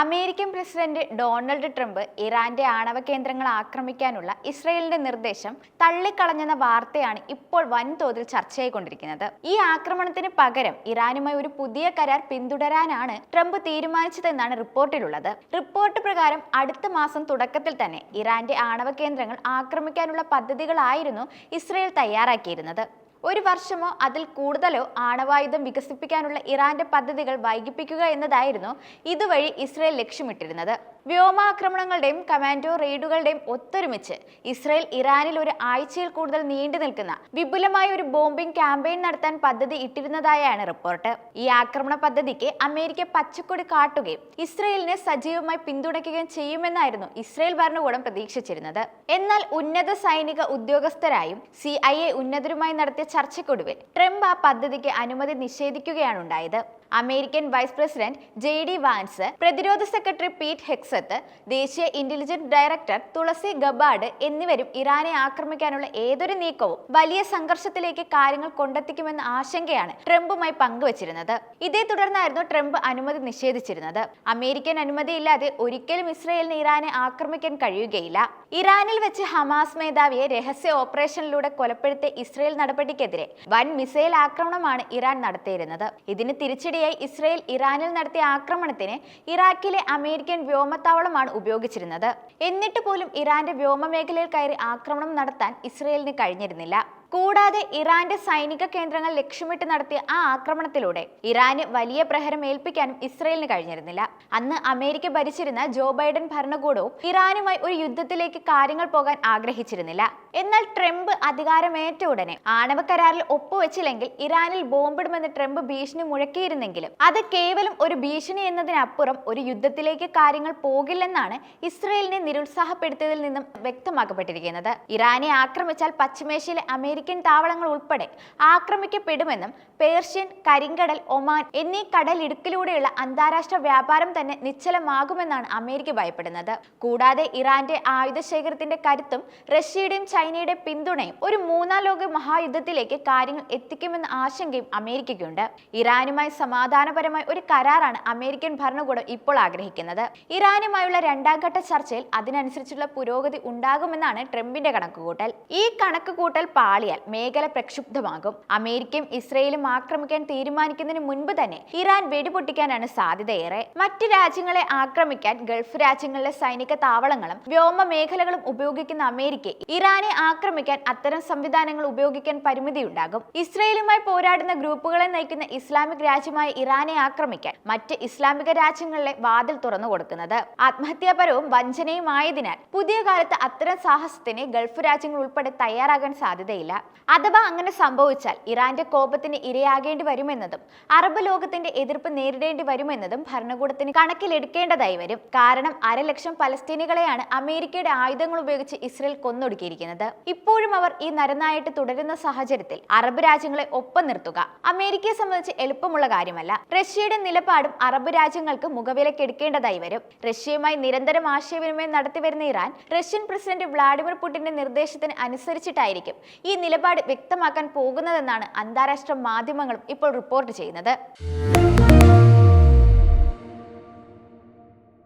American president Donald Trump ഇറാന്റെ ആണവ കേന്ദ്രങ്ങൾ ആക്രമിക്കാനുള്ള ഇസ്രയേലിന്റെ നിർദ്ദേശം തള്ളിക്കളഞ്ഞെന്ന വാർത്തയാണ് ഇപ്പോൾ വൻതോതിൽ ചർച്ചയായിക്കൊണ്ടിരിക്കുന്നത്. ഈ ആക്രമണത്തിന് പകരം ഇറാനുമായി ഒരു പുതിയ കരാർ പിന്തുടരാനാണ് ട്രംപ് തീരുമാനിച്ചതെന്നാണ് റിപ്പോർട്ടിലുള്ളത്. റിപ്പോർട്ട് പ്രകാരം അടുത്ത മാസം തുടക്കത്തിൽ തന്നെ ഇറാന്റെ ആണവ കേന്ദ്രങ്ങൾ ആക്രമിക്കാനുള്ള പദ്ധതികളായിരുന്നു ഇസ്രയേൽ തയ്യാറാക്കിയിരുന്നത്. ഒരു വർഷമോ അതിൽ കൂടുതലോ ആണവായുധം വികസിപ്പിക്കാനുള്ള ഇറാന്റെ പദ്ധതികൾ വൈകിപ്പിക്കുക എന്നതായിരുന്നു ഇതുവഴി ഇസ്രയേൽ ലക്ഷ്യമിട്ടിരുന്നത്. വ്യോമാക്രമണങ്ങളുടെയും കമാൻഡോ റെയ്ഡുകളുടെയും ഒത്തൊരുമിച്ച് ഇസ്രയേൽ ഇറാനിൽ ഒരു ആഴ്ചയിൽ കൂടുതൽ നീണ്ടു നിൽക്കുന്ന വിപുലമായ ഒരു ബോംബിംഗ് ക്യാമ്പയിൻ നടത്താൻ പദ്ധതി ഇട്ടിരുന്നതായാണ് റിപ്പോർട്ട്. ഈ ആക്രമണ പദ്ധതിക്ക് അമേരിക്ക പച്ചക്കൊടി കാട്ടുകയും ഇസ്രയേലിനെ സജീവമായി പിന്തുണയ്ക്കുകയും ചെയ്യുമെന്നായിരുന്നു ഇസ്രയേൽ ഭരണകൂടം പ്രതീക്ഷിച്ചിരുന്നത്. എന്നാൽ ഉന്നത സൈനിക ഉദ്യോഗസ്ഥരായും സി ഉന്നതരുമായി നടത്തിയ ചർച്ചയ്ക്കൊടുവിൽ ട്രംപ് ആ പദ്ധതിക്ക് അനുമതി നിഷേധിക്കുകയാണ് ഉണ്ടായത് American vice president J D Vance പ്രതിരോധ സെക്രട്ടറി പീറ്റ് ഹെക്സത്ത് ദേശീയ ഇന്റലിജൻസ് ഡയറക്ടർ തുളസി ഗബാർഡ് എന്നിവരും ഇറാനെ ആക്രമിക്കാനുള്ള ഏതൊരു നീക്കവും വലിയ സംഘർഷത്തിലേക്ക് കാര്യങ്ങൾ കൊണ്ടെത്തിക്കുമെന്ന ആശങ്കയാണ് ട്രംപുമായി പങ്കുവച്ചിരുന്നത്. ഇതേ തുടർന്നായിരുന്നു ട്രംപ് അനുമതി നിഷേധിച്ചിരുന്നത്. അമേരിക്കൻ അനുമതിയില്ലാതെ ഒരിക്കലും ഇസ്രയേലിന് ഇറാനെ ആക്രമിക്കാൻ കഴിയുകയില്ല. ഇറാനിൽ വെച്ച് ഹമാസ് മേധാവിയെ രഹസ്യ ഓപ്പറേഷനിലൂടെ കൊലപ്പെടുത്തിയ ഇസ്രയേൽ നടപടിക്കെതിരെ വൻ മിസൈൽ ആക്രമണമാണ് ഇറാൻ നടത്തിയിരുന്നത്. ഇതിന് തിരിച്ചടിയായി ഇസ്രയേൽ ഇറാനിൽ നടത്തിയ ആക്രമണത്തിന് ഇറാഖിലെ അമേരിക്കൻ വ്യോമത്താവളമാണ് ഉപയോഗിച്ചിരുന്നത്. എന്നിട്ട് പോലും ഇറാന്റെ വ്യോമ മേഖലയിൽ കയറി ആക്രമണം നടത്താൻ ഇസ്രയേലിന് കഴിഞ്ഞിരുന്നില്ല. കൂടാതെ ഇറാന്റെ സൈനിക കേന്ദ്രങ്ങൾ ലക്ഷ്യമിട്ട് നടത്തിയ ആ ആക്രമണത്തിലൂടെ ഇറാന് വലിയ പ്രഹരം ഏൽപ്പിക്കാനും ഇസ്രയേലിന് കഴിഞ്ഞിരുന്നില്ല. അന്ന് അമേരിക്ക ഭരിച്ചിരുന്ന ജോ ബൈഡൻ ഭരണകൂടവും ഇറാനുമായി ഒരു യുദ്ധത്തിലേക്ക് കാര്യങ്ങൾ പോകാൻ ആഗ്രഹിച്ചിരുന്നില്ല. എന്നാൽ ട്രംപ് അധികാരമേറ്റ ഉടനെ ആണവ കരാറിൽ ഒപ്പുവെച്ചില്ലെങ്കിൽ ഇറാനിൽ ബോംബിടുമെന്ന് ട്രംപ് ഭീഷണി മുഴക്കിയിരുന്നെങ്കിലും അത് കേവലം ഒരു ഭീഷണി എന്നതിനപ്പുറം ഒരു യുദ്ധത്തിലേക്ക് കാര്യങ്ങൾ പോകില്ലെന്നാണ് ഇസ്രയേലിനെ നിരുത്സാഹപ്പെടുത്തിയതിൽ നിന്നും വ്യക്തമാക്കപ്പെട്ടിരിക്കുന്നത്. ഇറാനെ ആക്രമിച്ചാൽ പശ്ചിമേഷ്യയിലെ അമേരിക്കൻ താവളങ്ങൾ ഉൾപ്പെടെ ആക്രമിക്കപ്പെടുമെന്നും പേർഷ്യൻ കരിങ്കടൽ ഒമാൻ എന്നീ കടലിടുക്കിലൂടെയുള്ള അന്താരാഷ്ട്ര വ്യാപാരം തന്നെ നിശ്ചലമാകുമെന്നാണ് അമേരിക്ക ഭയപ്പെടുന്നത്. കൂടാതെ ഇറാന്റെ ആയുധ ശേഖരത്തിന്റെ കരുത്തും റഷ്യയുടെയും ചൈനയുടെ പിന്തുണയും ഒരു മൂന്നാം ലോക മഹായുദ്ധത്തിലേക്ക് കാര്യങ്ങൾ എത്തിക്കുമെന്ന ആശങ്കയും അമേരിക്കയ്ക്കുണ്ട്. ഇറാനുമായി സമാധാനപരമായ ഒരു കരാറാണ് അമേരിക്കൻ ഭരണകൂടം ഇപ്പോൾ ആഗ്രഹിക്കുന്നത്. ഇറാനുമായുള്ള രണ്ടാം ഘട്ട ചർച്ചയിൽ അതിനനുസരിച്ചുള്ള പുരോഗതി ഉണ്ടാകുമെന്നാണ് ട്രംപിന്റെ കണക്കുകൂട്ടൽ. ഈ കണക്കുകൂട്ടൽ പാളിയാൽ മേഖല പ്രക്ഷുബ്ധമാകും. അമേരിക്കയും ഇസ്രയേലും ആക്രമിക്കാൻ തീരുമാനിക്കുന്നതിന് മുൻപ് തന്നെ ഇറാൻ വെടിപൊട്ടിക്കാനാണ് സാധ്യതയേറെ. മറ്റ് രാജ്യങ്ങളെ ആക്രമിക്കാൻ ഗൾഫ് രാജ്യങ്ങളിലെ സൈനിക താവളങ്ങളും വ്യോമ മേഖലകളും ഉപയോഗിക്കുന്ന അമേരിക്ക ഇറാനെ ആക്രമിക്കാൻ അത്തരം സംവിധാനങ്ങൾ ഉപയോഗിക്കാൻ പരിമിതിയുണ്ടാകും. ഇസ്രയേലുമായി പോരാടുന്ന ഗ്രൂപ്പുകളെ നയിക്കുന്ന ഇസ്ലാമിക് രാജ്യമായ ഇറാനെ ആക്രമിക്കാൻ മറ്റ് ഇസ്ലാമിക രാജ്യങ്ങളിലെ വാതിൽ തുറന്നു കൊടുക്കുന്നത്. ആത്മഹത്യാപരവും വഞ്ചനയുമായതിനാൽ പുതിയ കാലത്ത് അത്തരം സാഹസത്തിന് ഗൾഫ് രാജ്യങ്ങൾ ഉൾപ്പെടെ തയ്യാറാകാൻ സാധ്യതയില്ല. അഥവാ അങ്ങനെ സംഭവിച്ചാൽ ഇറാന്റെ കോപത്തിന് ഇരയാകേണ്ടി വരുമെന്നതും അറബ് ലോകത്തിന്റെ എതിർപ്പ് നേരിടേണ്ടി വരുമെന്നതും ഭരണകൂടത്തിന് കണക്കിലെടുക്കേണ്ടതായി വരും. കാരണം അരലക്ഷം പലസ്തീനികളെയാണ് അമേരിക്കയുടെ ആയുധങ്ങൾ ഉപയോഗിച്ച് ഇസ്രയേൽ കൊന്നൊടുക്കിയിരിക്കുന്നത്. ഇപ്പോഴും അവർ ഈ നരനായിട്ട് തുടരുന്ന സാഹചര്യത്തിൽ അറബ് രാജ്യങ്ങളെ ഒപ്പം നിർത്തുക അമേരിക്കയെ സംബന്ധിച്ച് എളുപ്പമുള്ള കാര്യമല്ല. റഷ്യയുടെ നിലപാടും അറബ് രാജ്യങ്ങൾക്ക് മുഖവിലക്കെടുക്കേണ്ടതായി വരും. റഷ്യയുമായി നിരന്തരം ആശയവിനിമയം നടത്തിവരുന്ന ഇറാൻ റഷ്യൻ പ്രസിഡന്റ് വ്ളാഡിമിർ പുടിന്റെ നിർദ്ദേശത്തിന് അനുസരിച്ചിട്ടായിരിക്കും ഈ നിലപാട് വ്യക്തമാക്കാൻ പോകുന്നതെന്നാണ് അന്താരാഷ്ട്ര മാധ്യമങ്ങളും ഇപ്പോൾ റിപ്പോർട്ട് ചെയ്യുന്നത്.